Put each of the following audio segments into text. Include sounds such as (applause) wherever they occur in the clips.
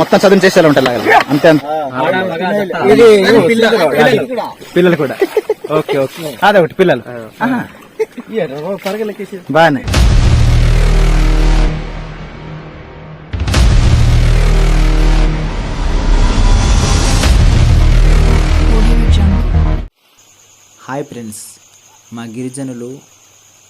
మొత్తం చదువు చేసేలా ఉంటాయి లాగా. అంతే పిల్లలు కూడా. Okay okay. (laughs) అదొకటి పిల్లలు. బాగానే హాయ్ ఫ్రెండ్స్. మా గిరిజనులు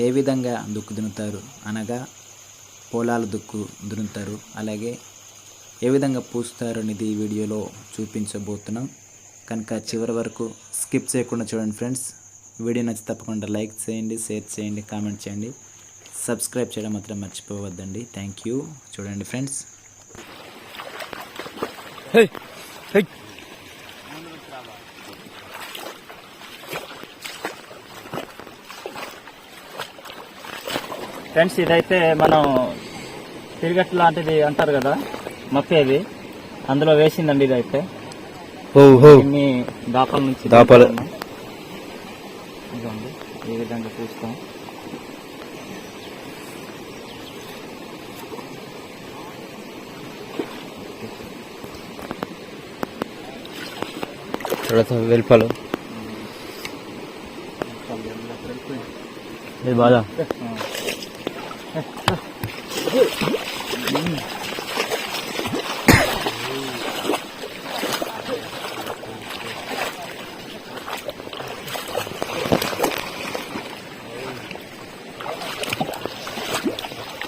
ఏ విధంగా దుక్కు దున్నుతారు అనగా పొలాలు దుక్కు దున్నుతారు. అలాగే ఏ విధంగా పూస్తారు అనేది ఈ వీడియోలో చూపించబోతున్నాం. కనుక చివరి వరకు స్కిప్ చేయకుండా చూడండి ఫ్రెండ్స్. వీడియో నచ్చి తప్పకుండా లైక్ చేయండి షేర్ చేయండి కామెంట్ చేయండి. సబ్స్క్రైబ్ చేయడం మాత్రం మర్చిపోవద్దండి. Thank you. చూడండి ఫ్రెండ్స్. ఫ్రెండ్స్ ఇదైతే మనం తిరిగట్లాంటిది అంటారు కదా? మప్పేది అందులో వేసిందండి ఇదైతే. ఓ హో ఇన్ని దాపాల నుంచి దాపాలు. ఇదిగోండి ఈ విధంగా చూస్తాం. వెళ్ళిపోలు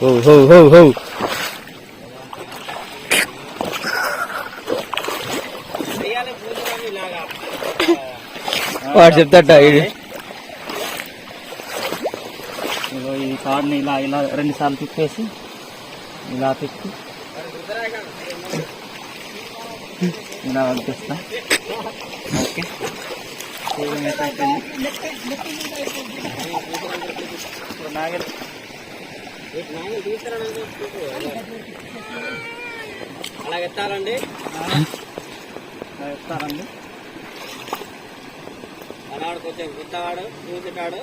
ఇది బాగా హో హో హో హో వాడు చెప్తాట ఇది ఇదిగో ఈ కార్డ్ని ఇలా ఇలా రెండు సార్లు తిప్పేసి ఇలా తిప్పి ఇలా పంపిస్తా ఓకే ఈ విధంగా అయితే అయిపోయింది. ఇప్పుడు నాగలి అలా ఎత్తాలండి అలా ఎత్తాలండి అలాడు కొంచెం గుత్తవాడు చూసేటాడు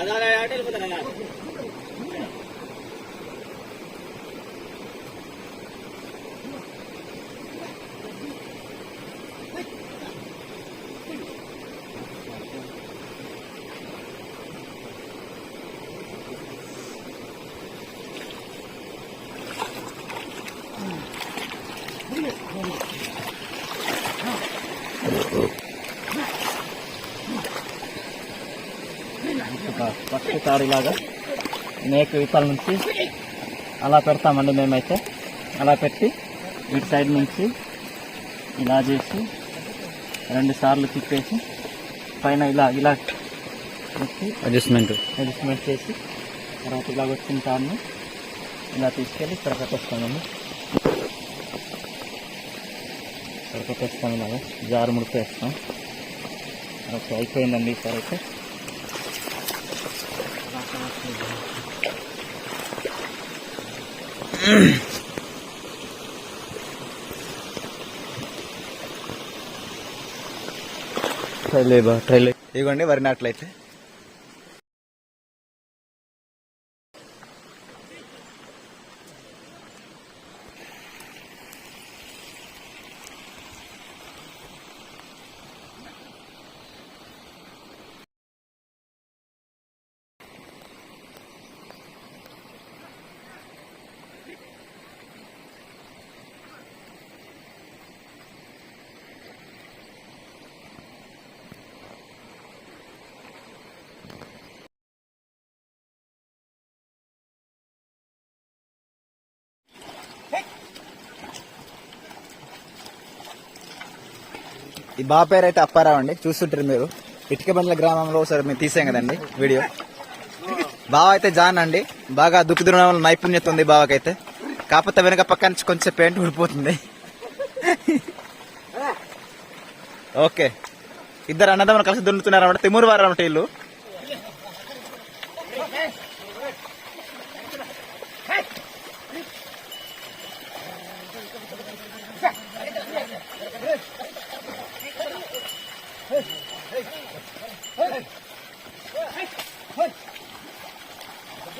అలా ఆట వెళ్ళిపోతాడు ఫస్ట్ ఇలాగా మేక ఇతల నుంచి అలా పెడతామండి మేమైతే. అలా పెట్టి ఇటు సైడ్ నుంచి ఇలా చేసి రెండు సార్లు తిప్పేసి పైన ఇలా ఇలా అడ్జస్ట్మెంట్ అడ్జస్ట్మెంట్ చేసి తర్వాత ఇలా వచ్చిన తాడుని ఇలా తీసుకెళ్ళి ఇక్కడ పెట్టేస్తామండి ఇక్కడ పెట్టేస్తాం ఇలాగా. జారు ముడిపేస్తాం. ఓకే అయిపోయిందండి ఈసారి అయితే. ట్రైలే బా ట్రైలే ఇదిగోండి వరి నాట్లయితే ఈ బాబు పేరు అయితే అప్పారావు అండి. చూస్తుంటారు మీరు. ఇటుకబండ్ల గ్రామంలో ఒకసారి మేము తీసాం కదండి వీడియో. బావ అయితే జాన్ అండి. బాగా దుక్కు దున్నడంలో నైపుణ్యత ఉంది బావకైతే. కాకపోతే వెనక పక్క నుంచి కొంచెం పెయింట్ ఊడిపోతుంది. ఓకే. ఇద్దరు అన్నదమ్ములు కలిసి దున్నుతున్నారు అన్నమాట తిమ్మూరు వారు అన్నమాట వీళ్ళు.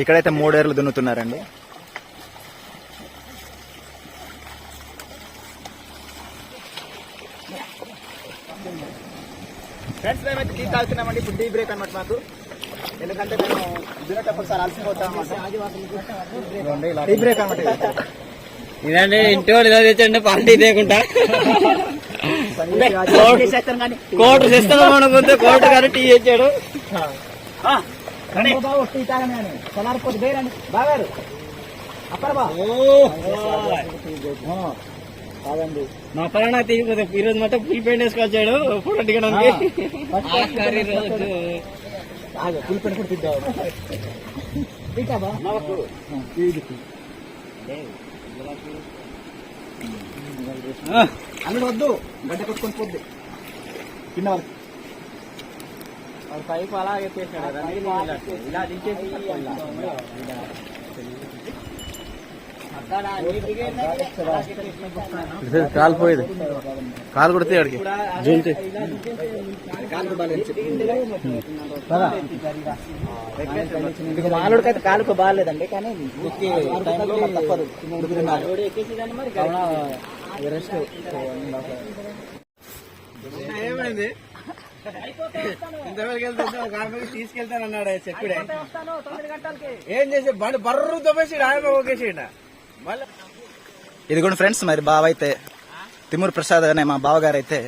ఇక్కడైతే మూడేర్లు దున్నుతున్నారండి. ఫ్రెండ్స్ మేమైతే టీ తాగుతున్నామండి. ఇప్పుడు టీ బ్రేక్ అనమాట మాకు. ఎందుకంటే మేము దున్నేటప్పుడు సార్ అలసిపోతాం టీ బ్రేక్ అనమాట ఇది. ఇదండి ఇంటి వాళ్ళు తెచ్చండి పార్టీ లేకుండా కోటు చేస్తాం అనుకుంటే కోటు గారు టీ తెచ్చాడు. బాగారు. కాదండి మా పలానా తీయకపోతే ఈ రోజు మొత్తం ఫుల్ పెయింట్ వేసుకొచ్చాడు ఫోటో దిగడానికి. ఫుల్ కూడా తిద్దాం ఇది అల్లుడు వద్దు. గడ్డ కొట్టుకొని పోద్ది. కింద వాళ్ళకి పైపు అలాగే ఇలా దించేసి కాలు పోయేది. కాలు కొడితే అడిగి మాలుడికి అయితే కాలుకు బాగాలేదండి కానీ తప్పదు. రెస్ట్ ఏమైంది? ఇంతవరకు ఆమె తీసుకెళ్తానన్నాడు చెప్పుడే ఏం చేసే? బండి బర్రు తప్పేసి ఆయన ఒకేసిండ? మళ్ళీ ఇది కూడా ఫ్రెండ్స్ మరి బావ అయితే తిమ్మూరు ప్రసాద్ అనే మా బావగారు అయితే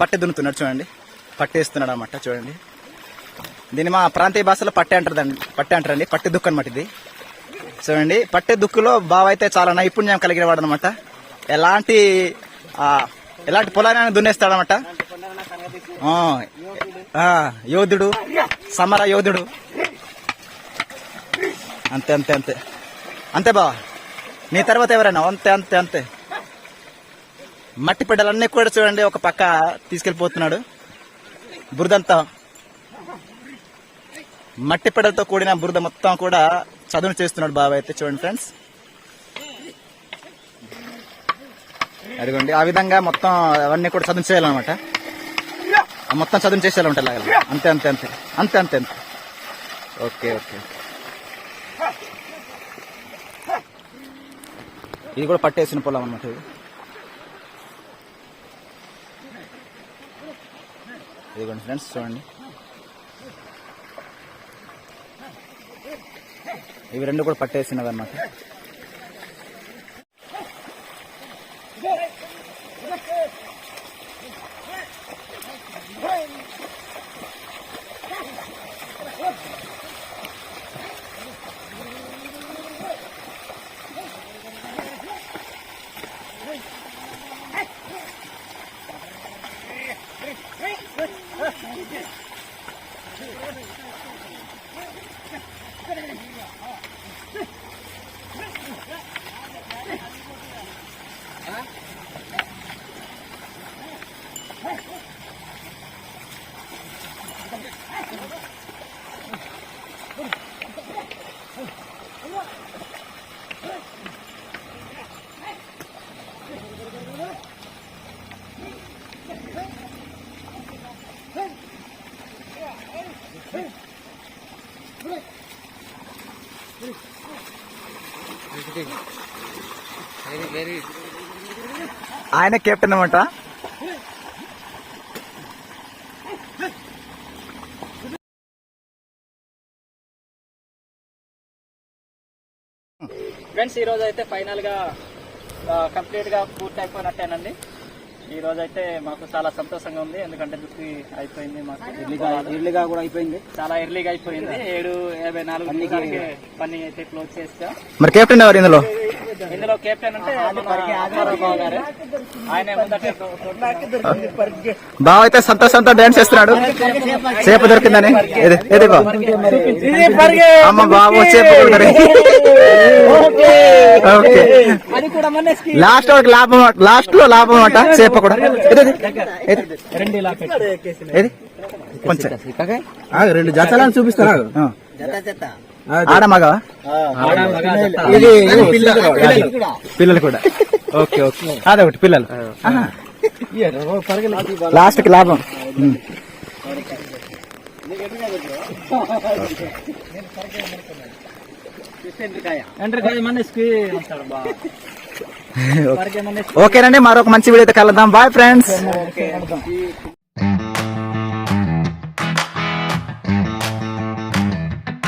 పట్టె దున్నుతున్నాడు చూడండి. పట్టేస్తున్నాడు అనమాట చూడండి. దీన్ని మా ప్రాంతీయ భాషలో పట్టె అంటారండి పట్టె అంటారండి. పట్టె దుక్కు అనమాట ఇది. చూడండి పట్టె దుక్కులో బావ అయితే చాలా నైపుణ్యం కలిగిన వాడు అనమాట ఎలాంటి ఆ, ఎలాంటి పొలాన్ని దున్నేస్తాడనమాట యోధుడు సమర యోధుడు. అంతే అంతే అంతే. అంతే బావా నీ తర్వాత ఎవరైనా? అంతే అంతే అంతే. మట్టి పిడ్డలన్నీ కూడా చూడండి ఒక పక్క తీసుకెళ్ళిపోతున్నాడు. బురదంతా. మట్టి పిడలతో కూడిన బురద మొత్తం కూడా చదును చేస్తున్నాడు బాబా అయితే చూడండి ఫ్రెండ్స్ అదిగోండి ఆ విధంగా మొత్తం అవన్నీ కూడా చదును చేయాలన్నమాట. ఆ మొత్తం చేసేలా ఉంటాయి లాగా అంతే అంతే అంతే. అంతే అంతే అంతే. Okay okay. ఇది కూడా పట్టేసిన పొలం అనమాట ఇది. ఇదిగోండి ఫ్రెండ్స్ చూడండి. ఇవి రెండు కూడా పట్టేసినవి అనమాట Ha? ఆయన కెప్టెన్ అనమాట ఫ్రెండ్స్ ఈ రోజు అయితే ఫైనల్గా కంప్లీట్గా పూర్తి అయిపోయినట్టేనండి. ఈ రోజు అయితే మాకు చాలా సంతోషంగా ఉంది. ఎందుకంటే దుక్కి అయిపోయింది మాకు. ఇర్లీగా కూడా అయిపోయింది. చాలా ఎర్లీగా అయిపోయింది. ఏడు యాభై నాలుగు పని అయితే క్లోజ్ చేస్తాం. మరి కెప్టెన్ ఎవరు ఇందులో? ఇందులో కెప్టెన్ అంటే ఆయన ముందట బావ అయితే సంతోషంతో డాన్స్ చేస్తున్నాడు. చేప దొరికిందని. ఏది అమ్మ బాబు చేప కొడతారు ఓకే. అది కూడా మన లాస్ట్ వరకు లాభం లాస్ట్లో లాభం అంట. చేప కూడా. ఏది, కొంచెం. రెండు జతలను చూపిస్తాను ఆగు. ఆడ మగవా? ఇది పిల్లలు కూడా. Okay okay. (laughs) అదొకటి పిల్లలు. లాస్ట్కి లాభం. (laughs) ఓకేనండి మరొక మంచి వీడియో కలుద్దాం. Bye friends